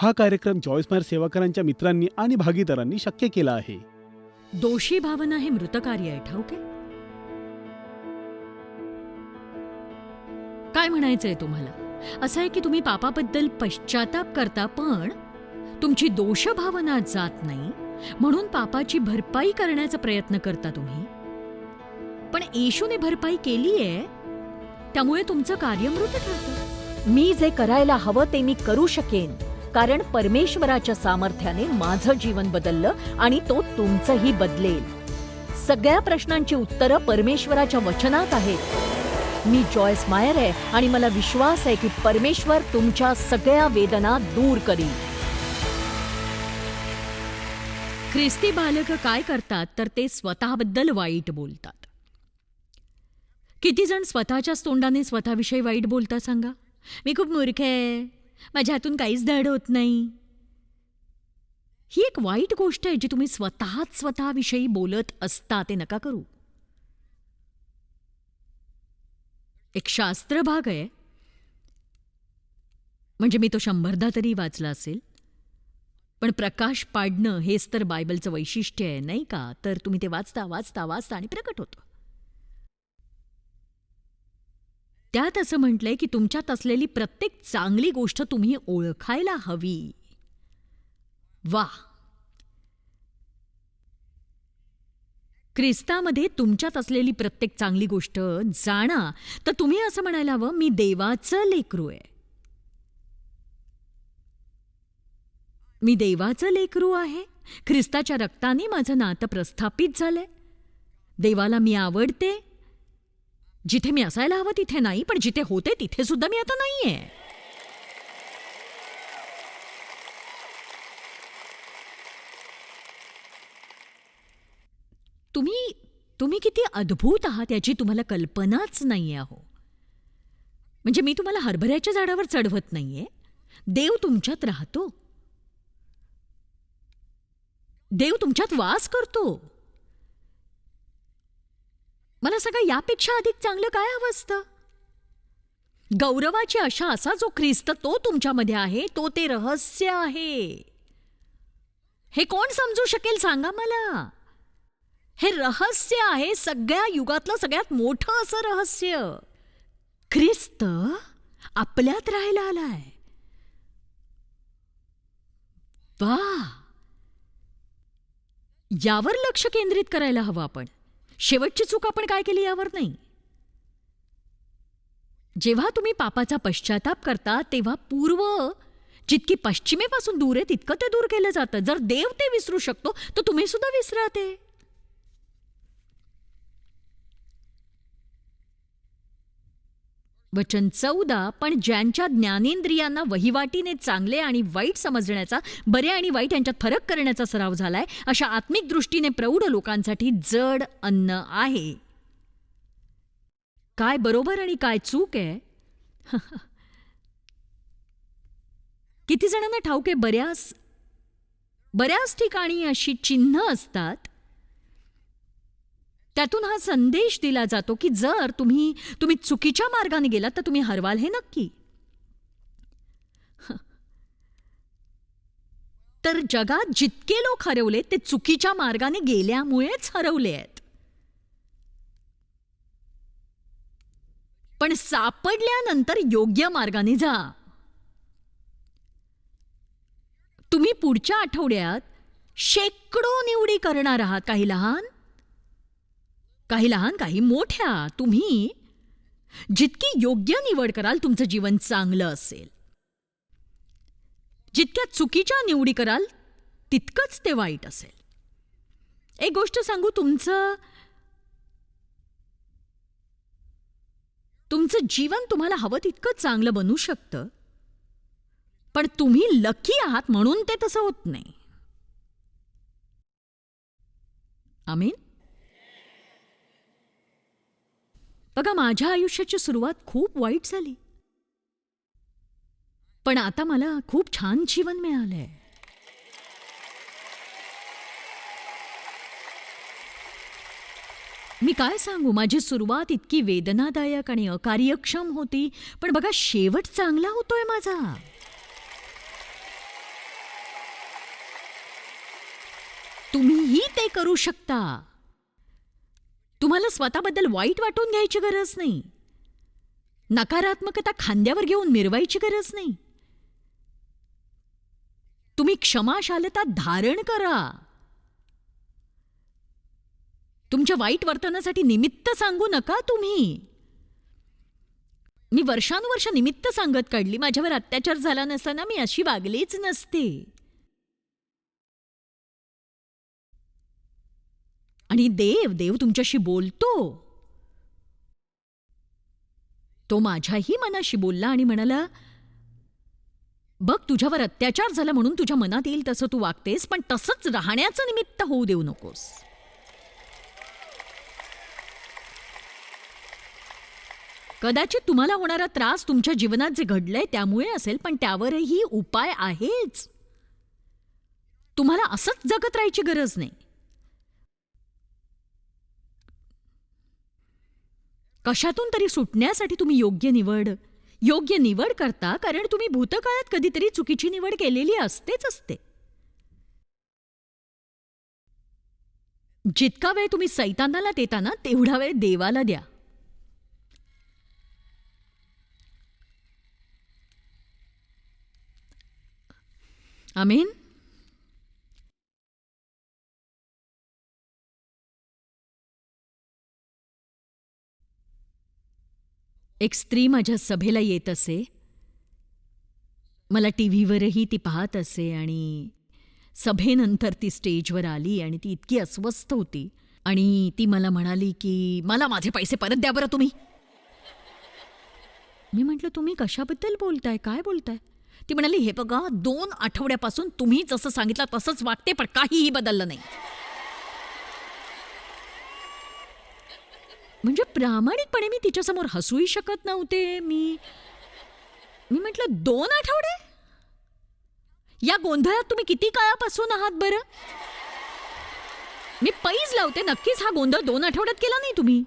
हा कार्यक्रम जॉयस्मायर सेवाकरांच्या मित्रांनी आणि भागीदारांनी शक्य केला आहे. दोषी भावना हे मृत कार्य आहे ठाऊक आहे? काय म्हणायचंय तुम्हाला? असं आहे की तुम्ही पापाबद्दल पश्चाताप करता पण तुमची दोष भावना जात नाही म्हणून पापाची भरपाई करण्याचा प्रयत्न करता तुम्ही. पण येशूने भरपाई केलीये त्यामुळे तुमचं कार्य मृत ठरतं. मी जे करायला हवं ते मी करू शकेन. कारण परमेश्वराच्या सामर्थ्याने माझं जीवन बदललं आणि तो तुमचंही बदलेल. सगळ्या प्रश्नांची उत्तरं परमेश्वराच्या वचनात आहेत. मी जॉयस मायर आहे आणि मला विश्वास आहे की परमेश्वर तुमच्या सगळ्या वेदना दूर करील. ख्रिस्ती बालक काय करतात तर ते स्वतःबद्दल वाईट बोलतात. किती जण स्वतःच्याच तोंडाने स्वतःविषयी वाईट बोलता सांगा? मी खूप मूर्ख आहे. माझ्या हातून काहीच धड होत नाही. ही एक वाईट गोष्ट आहे जी तुम्ही स्वतःच स्वतःविषयी बोलत असता ते नका करू. एक शास्त्र भाग आहे. म्हणजे मी तो शंभरदा तरी वाचला असेल. पण प्रकाश पाडणं हेच तर बायबलचं वैशिष्ट्य आहे नाही का? तर तुम्ही ते वाचता वाचता वाचता आणि प्रकट होतं. त्यात असं म्हटलंय की तुमच्यात असलेली प्रत्येक चांगली गोष्ट तुम्ही ओळखायला हवी. वा ख्रिस्तामध्ये तुमच्यात असलेली प्रत्येक चांगली गोष्ट जाणा तर तुम्ही असं म्हणायला हवं मी देवाचं लेकरू आहे. मी देवाचं लेकरू आहे? ख्रिस्ताच्या रक्ताने माझं नातं प्रस्थापित झालंय. देवाला मी आवडते? जिथे मी असायला हवं तिथे नाही पण जिथे होते तिथे सुद्धा मी आता नाहीये. तुम्ही तुम्ही किती अद्भुत आहात याची तुम्हाला कल्पनाच नाहीये अहो. म्हणजे मी तुम्हाला हरभऱ्याच्या झाडावर चढवत नाहीये. देव तुमच्यात राहतो. देव तुमच्यात वास करतो. मला सगळं यापेक्षा अधिक चांगलं काय हवं असतं? गौरवाची आशा असा जो ख्रिस्त तो तुमच्यामध्ये आहे तो ते रहस्य आहे. हे कोण समजू शकेल सांगा मला? हे रहस्य आहे सगळ्या युगातलं सगळ्यात मोठं असं रहस्य. ख्रिस्त आपल्यात राहायला आलाय. वा! यावर लक्ष केंद्रित करायला हवं आपण. शेवटची चूक आपण काय केली यावर नाही. जेव्हा तुम्ही पापाचा पश्चाताप करता तेव्हा पूर्व जितकी पश्चिमेपासून दूर आहे तितकं ते दूर केलं जातं. जर देव ते विसरू शकतो तर तुम्ही सुद्धा विसरा ते वचन चौदा पण ज्यांच्या ज्ञानेंद्रियांना वहिवाटीने चांगले आणि वाईट समजण्याचा बरे आणि वाईट यांच्यात फरक करण्याचा सराव झालाय अशा आत्मिक दृष्टीने प्रौढ लोकांसाठी जड अन्न आहे. काय बरोबर आणि काय चूक आहे? किती जणांना ठाऊक आहे बऱ्याच बऱ्याच ठिकाणी अशी चिन्ह असतात. त्यातून हा संदेश दिला जातो की जर तुम्ही तुम्ही चुकीच्या मार्गाने गेलात तर तुम्ही हरवाल हे नक्की. तर जगात जितके लोक हरवले ते चुकीच्या मार्गाने गेल्यामुळेच हरवले आहेत. पण सापडल्यानंतर योग्य मार्गाने जा. तुम्ही पुढच्या आठवड्यात शेकडो निवडी करणार आहात काही लहान काही लहान काही मोठ्या तुम्ही जितकी योग्य निवड कराल तुमचं जीवन चांगलं असेल. जितक्या चुकीच्या निवडी कराल तितकंच ते वाईट असेल. एक गोष्ट सांगू तुमचं तुमचं जीवन तुम्हाला हवं तितकं चांगलं बनू शकतं पण तुम्ही लकी आहात म्हणून ते तसं होत नाही. आमीन? बघा माझ्या आयुष्याची सुरुवात खूप वाईट झाली. पण आता मला खूप छान जीवन मिळालंय. मी काय सांगू? माझी सुरुवात इतकी वेदनादायक आणि अकार्यक्षम होती पण बघा शेवट चांगला होतोय माझा. तुम्हीही ते करू शकता. तुम्हाला स्वतःबद्दल वाईट वाटून घ्यायची गरज नाही. नकारात्मकता खांद्यावर घेऊन मिरवायची गरज नाही. तुम्ही क्षमाशालता धारण करा. तुमच्या वाईट वर्तनासाठी निमित्त सांगू नका तुम्ही. मी वर्षानुवर्ष निमित्त सांगत काढली. माझ्यावर अत्याचार झाला नसताना मी अशी वागलीच नसते. आणि देव देव तुमच्याशी बोलतो. तो माझ्याही मनाशी बोलला आणि म्हणाला बघ तुझ्यावर अत्याचार झाला म्हणून तुझ्या मनात येईल तसं तू वागतेस पण तसंच राहण्याचं निमित्त होऊ देऊ नकोस. कदाचित तुम्हाला होणारा त्रास तुमच्या जीवनात जे घडलंय त्यामुळे असेल पण त्यावरही उपाय आहेच. तुम्हाला असंच जगत राहायची गरज नाही. कशातून तरी सुटण्यासाठी तुम्ही योग्य निवड. योग्य निवड करता कारण तुम्ही भूतकाळात कधीतरी चुकीची निवड केलेली असतेच असते. जितका वेळ तुम्ही सैतानाला देता ना तेवढा वेळ देवाला द्या. आमीन? एक स्त्री माझ्या सभेला येत असे. मला टी व्हीवरही ती पाहत असे आणि सभेनंतर ती स्टेजवर आली आणि ती इतकी अस्वस्थ होती. आणि ती मला म्हणाली की मला माझे पैसे परत द्या बरं तुम्ही. मी म्हटलं तुम्ही कशाबद्दल बोलताय? काय बोलताय? ती म्हणाली हे बघा दोन आठवड्यापासून तुम्ही जसं सांगितलं तसंच वागते पण काहीही बदललं नाही. म्हणजे प्रामाणिकपणे मी तिच्यासमोर हसूही शकत नव्हते. मी मी म्हटलं दोन आठवडे? या गोंधळात तुम्ही किती काळापासून आहात बरं? मी पैज लावते नक्कीच हा गोंधळ दोन आठवड्यात केला नाही तुम्ही.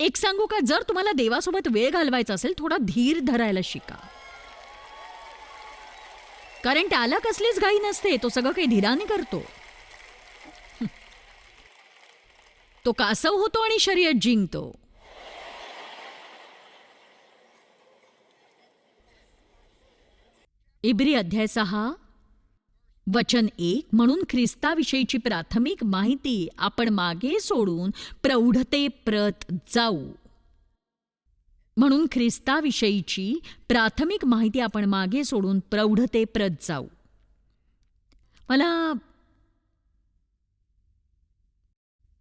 एक सांगू का जर तुम्हाला देवासोबत वेळ घालवायचा असेल थोडा धीर धरायला शिका. कारण त्याला कसलीच घाई नसते तो सगळं काही धीराने करतो. तो कासव होतो आणि शर्यत जिंकतो. इब्री अध्याय सहा. वचन एक म्हणून ख्रिस्ताविषयीची प्राथमिक माहिती आपण मागे सोडून प्रौढते प्रत जाऊ. म्हणून ख्रिस्ताविषयीची प्राथमिक माहिती आपण मागे सोडून प्रौढते प्रत जाऊ. मला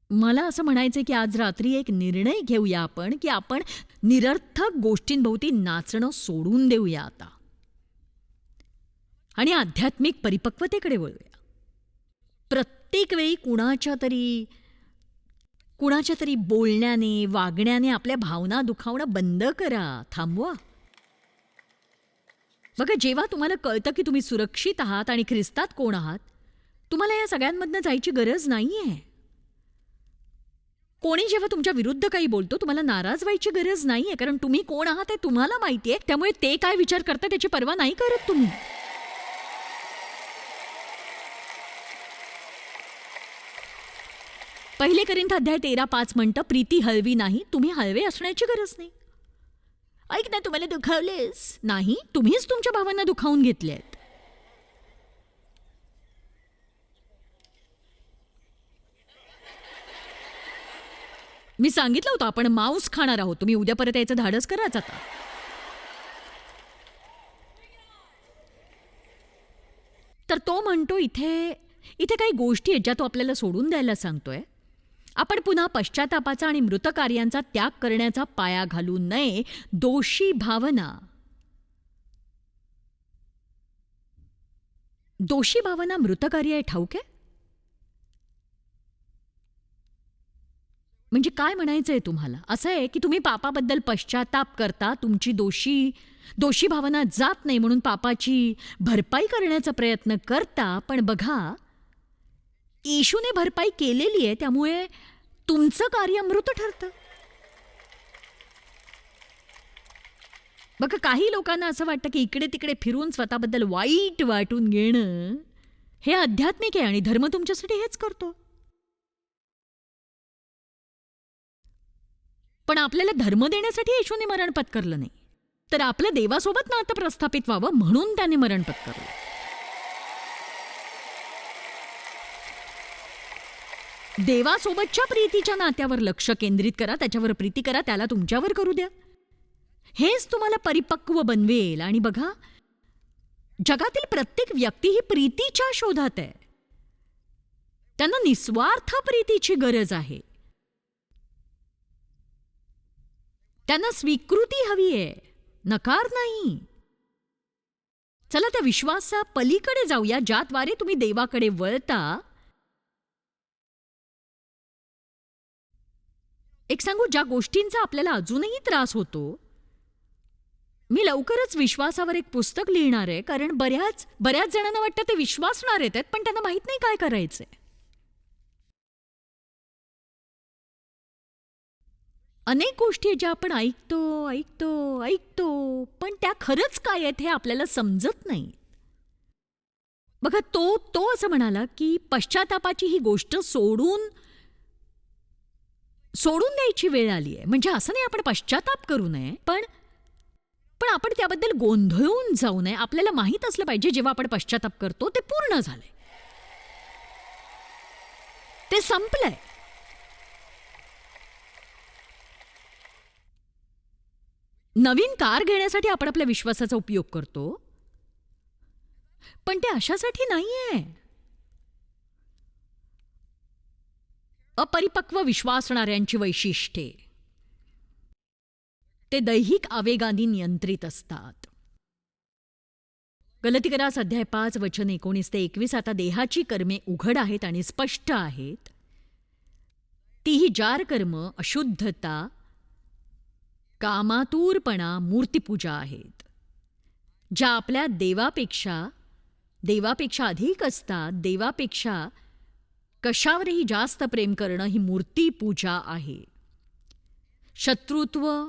मला असं म्हणायचं की आज रात्री एक निर्णय घेऊया आपण की आपण निरर्थक गोष्टींभोवती नाचणं सोडून देऊया आता. आणि आध्यात्मिक परिपक्वतेकडे वळूया. प्रत्येक वेळी कुणाच्या तरी कुणाच्या तरी बोलण्याने वागण्याने आपल्या भावना दुखावणं बंद करा थांबवा. बघा जेव्हा तुम्हाला कळतं की तुम्ही सुरक्षित आहात आणि ख्रिस्तात कोण आहात तुम्हाला या सगळ्यांमधनं जायची गरज नाहीये. कोणी जेव्हा तुमच्या विरुद्ध काही बोलतो तुम्हाला नाराज व्हायची गरज नाहीये कारण तुम्ही कोण आहात हे तुम्हाला माहितीये. त्यामुळे ते काय विचार करता त्याची पर्वा नाही करत तुम्ही. पहिले करिंथ अध्याय तेरा पाच म्हणतं प्रीती हळवी नाही तुम्ही हळवे असण्याची गरज नाही. ऐक ना तुम्हाला दुखावलेस? नाही तुम्हीच तुमच्या भावांना दुखावून घेतले आहेत मी सांगितलं होतं आपण मांस खाणार आहोत. तुम्ही उद्या परत यायचं धाडस कराच आता. तर तो म्हणतो इथे इथे काही गोष्टी आहेत ज्या तो आपल्याला सोडून द्यायला सांगतोय. आपण पुन्हा पश्चातापाचा आणि मृत कार्यांचा त्याग करण्याचा पाया घालू नये. दोषी भावना. दोषी भावना मृतकार्य आहे ठाऊक आहे? म्हणजे काय म्हणायचं आहे तुम्हाला? असं आहे की तुम्ही पापाबद्दल पश्चाताप करता तुमची दोषी दोषी भावना जात नाही म्हणून पापाची भरपाई करण्याचा प्रयत्न करता पण बघा येशूने भरपाई केलेली आहे त्यामुळे तुमचं कार्य मृत ठरतं. बघा काही लोकांना असं वाटतं की इकडे तिकडे फिरून स्वतःबद्दल वाईट वाटून घेणं हे आध्यात्मिक आहे आणि धर्म तुमच्यासाठी हेच करतो. पण आपल्याला धर्म देण्यासाठी येशूने मरण पत्करलं नाही. तर आपलं देवासोबत नातं प्रस्थापित व्हावं म्हणून त्याने मरण पत्करलं. देवासोबतच्या प्रीतीच्या नात्यावर लक्ष केंद्रित करा त्याच्यावर प्रीती करा त्याला तुमच्यावर करू द्या. हेच तुम्हाला परिपक्व बनवेल. आणि बघा जगातील प्रत्येक व्यक्ती ही प्रीतीच्या शोधात आहे. त्यांना निस्वार्थ प्रीतीची गरज आहे. त्यांना स्वीकृती हवी आहे नकार नाही. चला त्या विश्वासा पलीकडे जाऊया ज्याद्वारे तुम्ही देवाकडे वळता. एक सांगू ज्या गोष्टींचा आपल्याला अजूनही त्रास होतो मी लवकरच विश्वासावर एक पुस्तक लिहिणार आहे कारण बऱ्याच बऱ्याच जणांना वाटतं ते विश्वासणार आहेत पण त्यांना माहीत नाही काय करायचंय. अनेक गोष्टी आहेत ज्या आपण ऐकतो ऐकतो ऐकतो पण त्या खरंच काय आहेत हे आपल्याला समजत नाही. बघा तो तो असं म्हणाला की पश्चातापाची ही गोष्ट सोडून सोडून द्यायची वेळ आली आहे. म्हणजे असं नाही आपण पश्चाताप करू नये पण पण आपण त्याबद्दल गोंधळून जाऊ नये. आपल्याला माहीत असलं पाहिजे जेव्हा आपण पश्चाताप करतो ते पूर्ण झालंय. ते संपलंय. नवीन कार घेण्यासाठी आपण आपल्या विश्वासाचा उपयोग करतो. पण ते अशासाठी नाहीये. अपरिपक्व विश्वासणाऱ्यांची वैशिष्ट्ये. ते दैहिक आवेगांनी नियंत्रित असतात. गलतीकरास अध्याय पाच वचन एकोणीस ते एकवीस. आता देहाची कर्मे उघड आहेत आणि स्पष्ट आहेत. तीही जार कर्म अशुद्धता कामातूरपणा मूर्तिपूजा आहेत. ज्या आपल्या देवापेक्षा देवापेक्षा अधिक असतात देवापेक्षा कशावरही जास्त प्रेम करणं ही मूर्तीपूजा आहे. शत्रुत्व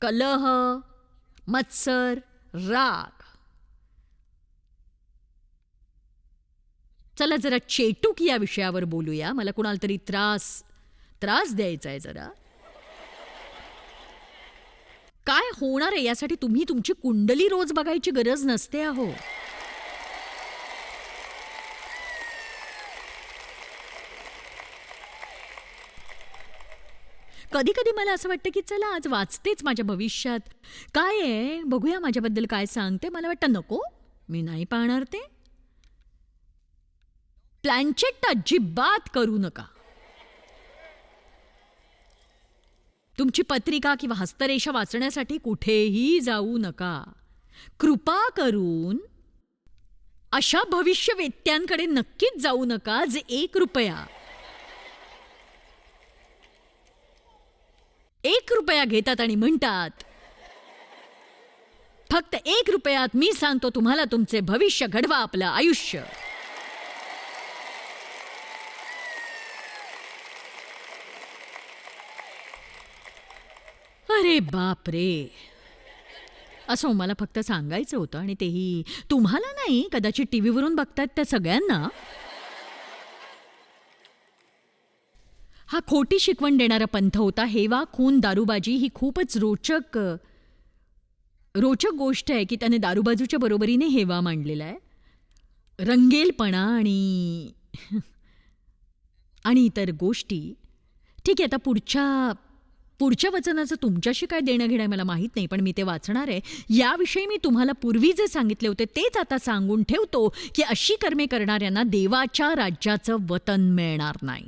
कलह मत्सर राग. चला जरा चेटूक या विषयावर बोलूया. मला कुणाला तरी त्रास त्रास द्यायचा आहे जरा. काय होणार आहे यासाठी तुम्ही तुमची कुंडली रोज बघायची गरज नसते अहो. कधी कधी मला असं वाटतं की चला आज वाचतेच माझ्या भविष्यात. काय आहे? बघूया माझ्याबद्दल काय सांगते. मला वाटतं नको. मी नाही पाहणार ते. प्लॅनचेट अजिबात करू नका. तुमची पत्रिका किंवा हस्तरेषा वाचण्यासाठी कुठेही जाऊ नका. कृपा करून अशा भविष्यवेत्यांकडे नक्कीच जाऊ नका जे एक रुपया. एक रुपया घेतात आणि म्हणतात फक्त एक रुपयात मी सांगतो तुम्हाला तुमचे भविष्य घडवा आपलं आयुष्य. अरे बाप रे असं मला फक्त सांगायचं होतं आणि तेही तुम्हाला नाही कदाचित टी व्हीवरून बघतात त्या सगळ्यांना. हा खोटी शिकवण देणारा पंथ होता हेवा खून दारूबाजी ही खूपच रोचक रोचक गोष्ट आहे की त्याने दारूबाजूच्या बरोबरीने हेवा मांडलेला आहे. रंगेलपणा आणि आणि इतर गोष्टी. ठीक आहे आता पुढच्या पुढच्या वचनाचं तुमच्याशी काय देणं घेणं मला माहीत नाही पण मी ते वाचणार आहे. याविषयी मी तुम्हाला पूर्वी जे सांगितले होते तेच आता सांगून ठेवतो की अशी कर्मे करणाऱ्यांना देवाच्या राज्याचं वतन मिळणार नाही.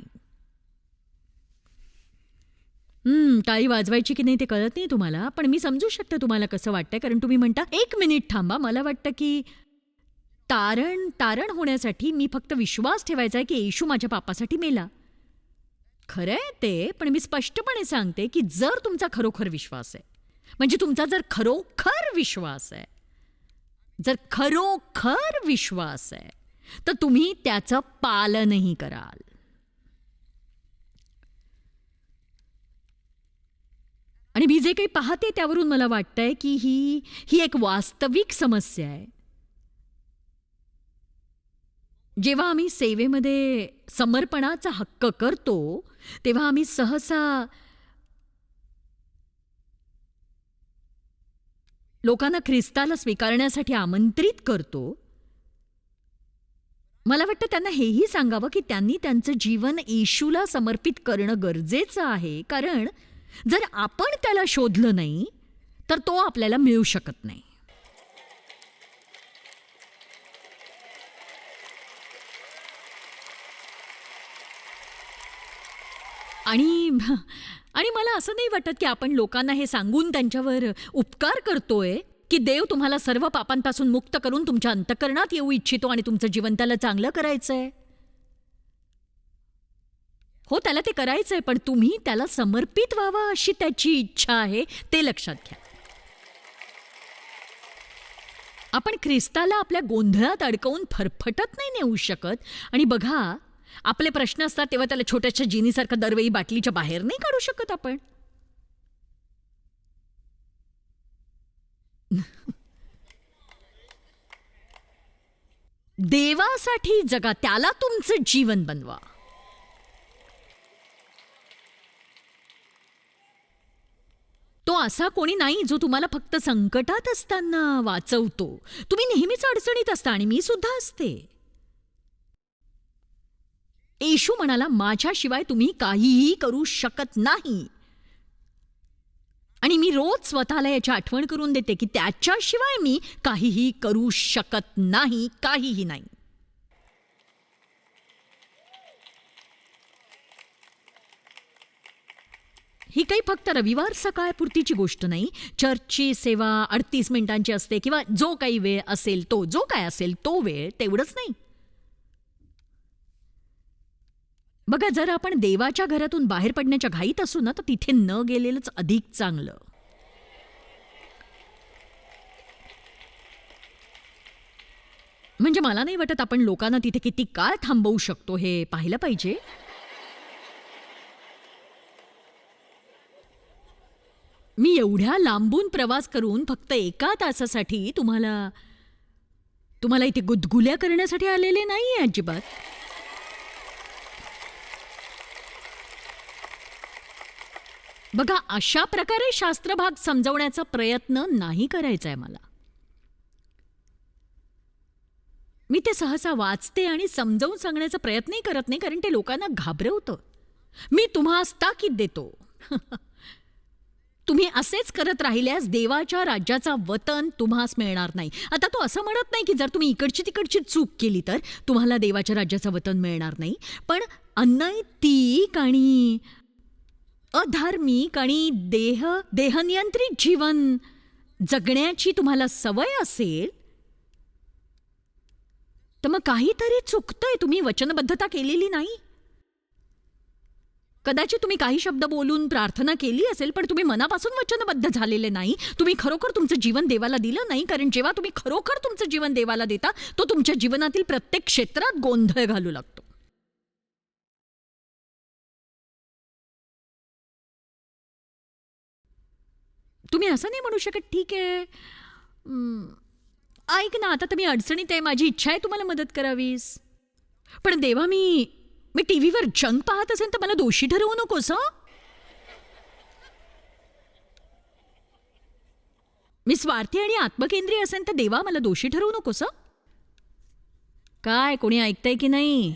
हम्म, टाळी वाजवायची की नाही ते कळत नाही तुम्हाला पण मी समजू शकते तुम्हाला कसं वाटतंय कारण तुम्ही म्हणता एक मिनिट थांबा मला वाटतं की तारण तारण होण्यासाठी मी फक्त विश्वास ठेवायचा आहे की येशू माझ्या पापासाठी मेला. खरंय ते पण मी स्पष्टपणे सांगते की जर तुमचा खरोखर विश्वास आहे म्हणजे तुमचा जर खरोखर विश्वास आहे जर खरोखर विश्वास आहे तर तुम्ही त्याचं पालनही कराल. आणि मी जे काही पाहते त्यावरून मला वाटतंय की ही ही एक वास्तविक समस्या आहे. जेव्हा आम्ही सेवेमध्ये समर्पणाचा हक्क करतो तेव्हा आम्ही सहसा लोकांना ख्रिस्ताला स्वीकारण्यासाठी आमंत्रित करतो. मला वाटतं त्यांना हेही सांगावं की त्यांनी त्यांचं जीवन येशूला समर्पित करणं गरजेचं आहे. कारण जर आपण त्याला शोधलं नाही तर तो आपल्याला मिळू शकत नाही. आणि आणि मला असं नाही वाटत की आपण लोकांना हे सांगून त्यांच्यावर उपकार करतोय की देव तुम्हाला सर्व पापांपासून मुक्त करून तुमच्या अंतकरणात येऊ इच्छितो आणि तुमचं जीवन त्याला चांगलं करायचंय. हो त्याला ते करायचंय पण तुम्ही त्याला समर्पित व्हावा अशी त्याची इच्छा आहे ते लक्षात घ्या. आपण ख्रिस्ताला आपल्या गोंधळात अडकवून फरफटत नाही नेऊ शकत. आणि बघा आपले प्रश्न असतात तेव्हा त्याला छोट्याशा जिनीसारखं दरवेळी बाटलीच्या बाहेर नाही काढू शकत आपण. देवासाठी जगा त्याला तुमचं जीवन बनवा. तो असा कोणी नाही जो तुम्हाला फक्त संकटात असताना वाचवतो. तुम्ही नेहमीच अडचणीत असता आणि मी सुद्धा असते. येशू म्हणाला माझ्याशिवाय तुम्ही काहीही करू शकत नाही. आणि मी रोज स्वतःला याची आठवण करून देते की त्याच्याशिवाय मी काहीही करू शकत नाही काहीही नाही. ही काही फक्त रविवार सकाळपुरतीची गोष्ट नाही. चर्चची सेवा अडतीस मिनिटांची असते किंवा जो काही वेळ असेल तो जो काय असेल तो वेळ तेवढंच नाही. बघा जर आपण देवाच्या घरातून बाहेर पडण्याच्या घाईत असू ना तर तिथे न गेलेलंच अधिक चांगलं. म्हणजे मला नाही वाटत आपण लोकांना तिथे किती काळ थांबवू शकतो हे पाहिलं पाहिजे. मी एवढ्या लांबून प्रवास करून फक्त एका तासासाठी तुम्हाला तुम्हाला इथे गुदगुल्या करण्यासाठी आलेले नाही अजिबात. बघा अशा प्रकारे शास्त्रभाग समजवण्याचा प्रयत्न नाही करायचा आहे मला. मी ते सहसा वाचते आणि समजावून सांगण्याचा प्रयत्नही करत नाही कारण ते लोकांना घाबरवतं. मी तुम्हास ताकीद देतो. तुम्ही असेच करत राहिल्यास देवाच्या राज्याचा वतन तुम्हास मिळणार नाही. आता तो असं म्हणत नाही की जर तुम्ही इकडची तिकडची चूक केली तर तुम्हाला देवाच्या राज्याचं वतन मिळणार नाही. पण अनैतिक आणि अधार्मिक आणि देह देहनियंत्रित जीवन जगण्याची तुम्हाला सवय असेल तर मग काहीतरी चुकतंय. तुम्ही वचनबद्धता केलेली नाही. कदाचित तुम्ही काही शब्द बोलून प्रार्थना केली असेल पण तुम्ही मनापासून वचनबद्ध झालेले नाही. तुम्ही खरोखर तुमचं जीवन देवाला दिलं नाही कारण जेव्हा तुम्ही खरोखर तुमचं जीवन देवाला देता तो तुमच्या जीवनातील प्रत्येक क्षेत्रात गोंधळ घालू लागतो. तुम्ही असं नाही म्हणू शकत ठीक आहे. ऐक ना आता तर मी अडचणीत आहे माझी इच्छा आहे तुम्हाला मदत करावीस. पण देवा मी मी टी व्हीवर जंग पाहत असेल तर मला दोषी ठरवू नकोस मी स्वार्थी आणि आत्मकेंद्रीय असेल तर देवा मला दोषी ठरवू नकोस काय कोणी ऐकतंय की नाही?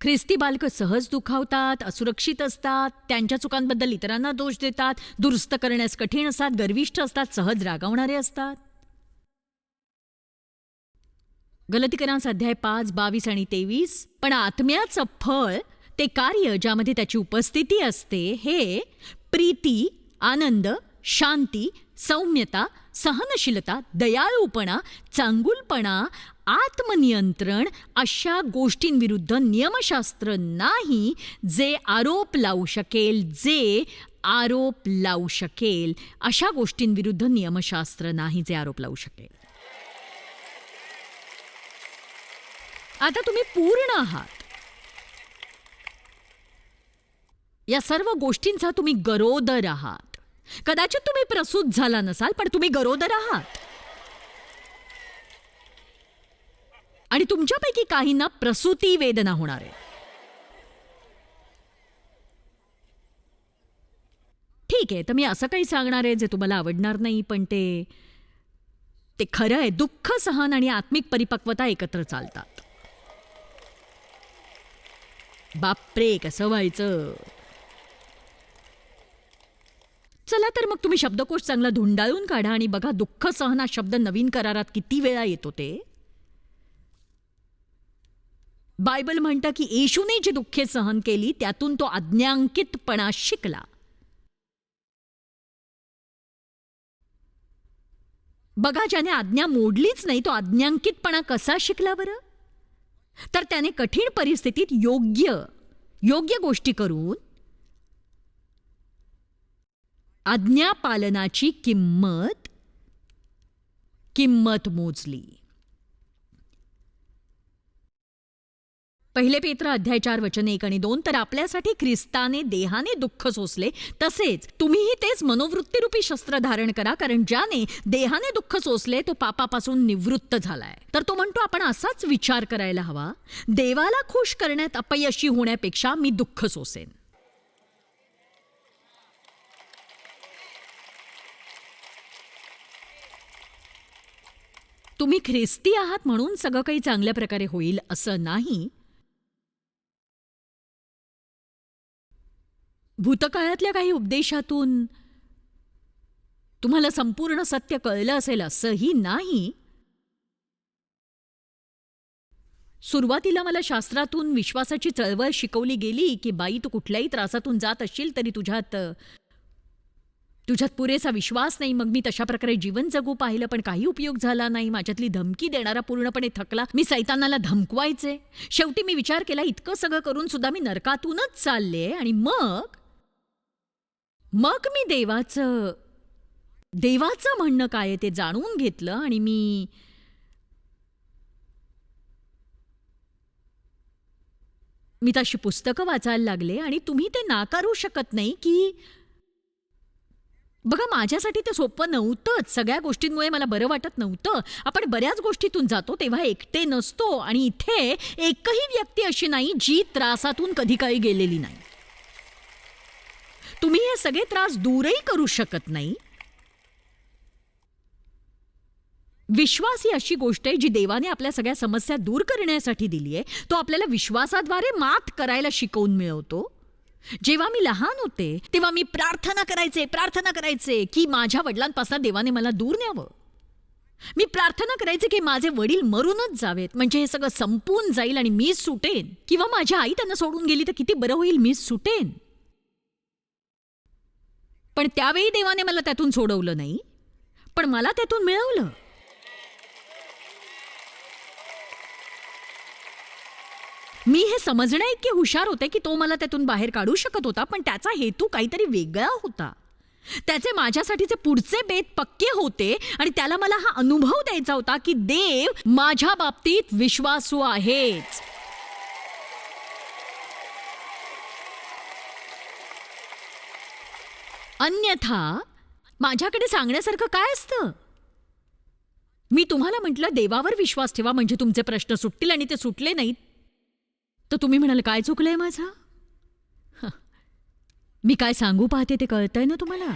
ख्रिस्ती बालकं सहज दुखावतात असुरक्षित असतात त्यांच्या चुकांबद्दल इतरांना दोष देतात दुरुस्त करण्यास कठीण असतात गर्विष्ठ असतात सहज रागावणारे असतात. गलतीकरांस अध्याय पाच बावीस आणि तेवीस. पण आत्म्याचं फळ ते कार्य ज्यामध्ये त्याची उपस्थिती असते हे प्रीती आनंद शांती सौम्यता सहनशीलता दयाळूपणा चांगुलपणा आत्मनियंत्रण अशा गोष्टींविरुद्ध नियमशास्त्र नाही जे आरोप लावू शकेल जे आरोप लावू शकेल. अशा गोष्टींविरुद्ध नियमशास्त्र नाही जे आरोप लावू शकेल. आता तुम्ही पूर्ण आहात. या सर्व गोष्टींचा तुम्ही गरोदर आहात. कदाचित तुम्ही प्रसूत झाला नसाल पण तुम्ही गरोदर आहात. आणि तुमच्यापैकी काहींना प्रसूती वेदना होणार आहे. ठीक आहे तर मी असं काही सांगणार आहे जे तुम्हाला आवडणार नाही पण ते ते खरं आहे. दुःख सहन आणि आत्मिक परिपक्वता एकत्र चालतात. बापरे कसं व्हायचं? चला तर मग तुम्ही शब्दकोश चांगला धुंडाळून काढा आणि बघा दुःख सहन हा शब्द नवीन करारात किती वेळा येतो ते बायबल म्हणतं की येशूने जी दुःखे सहन केली त्यातून तो आज्ञांकितपणा शिकला. बघा ज्याने आज्ञा मोडलीच नाही तो आज्ञांकितपणा कसा शिकला बरं? तर त्याने कठीण परिस्थितीत योग्य योग्य गोष्टी करून आज्ञापालनाची किंमत किंमत मोजली. पहिले पेत्र अध्याय चार वचन एक आणि दोन तर आपल्यासाठी ख्रिस्ताने देहाने दुःख सोसले. तसेच तुम्हीही तेच मनोवृत्तीरूपी शस्त्र धारण करा कारण ज्याने देहाने दुःख सोसले तो पापापासून निवृत्त झालाय. तर तो म्हणतो आपण असाच विचार करायला हवा. देवाला खुश करण्यात अपयशी होण्यापेक्षा मी दुःख सोसेन. तुम्ही ख्रिस्ती आहात म्हणून सगळं काही चांगल्या प्रकारे होईल असं नाही. भूतकाळातल्या काही उपदेशातून तुम्हाला संपूर्ण सत्य कळलं असेल असंही नाही. सुरुवातीला मला शास्त्रातून विश्वासाची चळवळ शिकवली गेली की बाई तू कुठल्याही त्रासातून जात असशील तरी तुझ्यात तुझ्यात पुरेसा विश्वास नाही. मग मी तशा प्रकारे जीवन जगू पाहिलं पण काही उपयोग झाला नाही. माझ्यातली धमकी देणारा पूर्णपणे थकला. मी सैतानाला धमकवायचे. शेवटी मी विचार केला इतकं सगळं करून सुद्धा मी नरकातूनच चालले. आणि मग? मग मी देवाचं देवाचं म्हणणं काय ते जाणून घेतलं आणि मी मी तशी पुस्तकं वाचायला लागले. आणि तुम्ही ते नाकारू शकत नाही की बघा माझ्यासाठी ते सोपं नव्हतंच सगळ्या गोष्टींमुळे मला बरं वाटत नव्हतं. आपण बऱ्याच गोष्टीतून जातो तेव्हा एकटे नसतो आणि इथे एकही व्यक्ती अशी नाही जी त्रासातून कधी काही गेलेली नाही. तुम्ही हे सगळे त्रास दूरही करू शकत नाही. विश्वास ही अशी गोष्ट आहे जी देवाने आपल्या सगळ्या समस्या दूर करण्यासाठी दिली आहे तो आपल्याला विश्वासाद्वारे मात करायला शिकवून मिळवतो. जेव्हा मी लहान होते तेव्हा मी प्रार्थना करायचे प्रार्थना करायचे की माझ्या वडिलांपासून देवाने मला दूर न्यावं. मी प्रार्थना करायचे की माझे वडील मरूनच जावेत म्हणजे हे सगळं संपून जाईल आणि मी सुटेन. किंवा माझी आई त्यांना सोडून गेली तर किती बरं होईल मी सुटेन. पण त्यावेळी देवाने मला त्यातून सोडवलं नाही. पण मला त्यातून मिळवलं. मी हे समजण्या इतके हुशार होते की तो मला त्यातून बाहेर काढू शकत होता पण त्याचा हेतू काहीतरी वेगळा होता. त्याचे माझ्यासाठीचे पुढचे बेत पक्के होते आणि त्याला मला हा अनुभव द्यायचा होता की देव माझ्या बाबतीत विश्वासू आहेच. अन्यथा माझ्याकडे सांगण्यासारखं काय असतं? मी तुम्हाला म्हटलं देवावर विश्वास ठेवा म्हणजे तुमचे प्रश्न सुटतील आणि ते सुटले नाहीत. तर तुम्ही म्हणाल काय चुकलंय माझं? मी काय सांगू पाहते ते कळतंय ना तुम्हाला?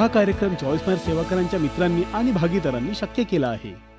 हा कार्यक्रम चॉईस मायर सेवाकरांच्या मित्रांनी आणि भागीदारांनी शक्य केला आहे.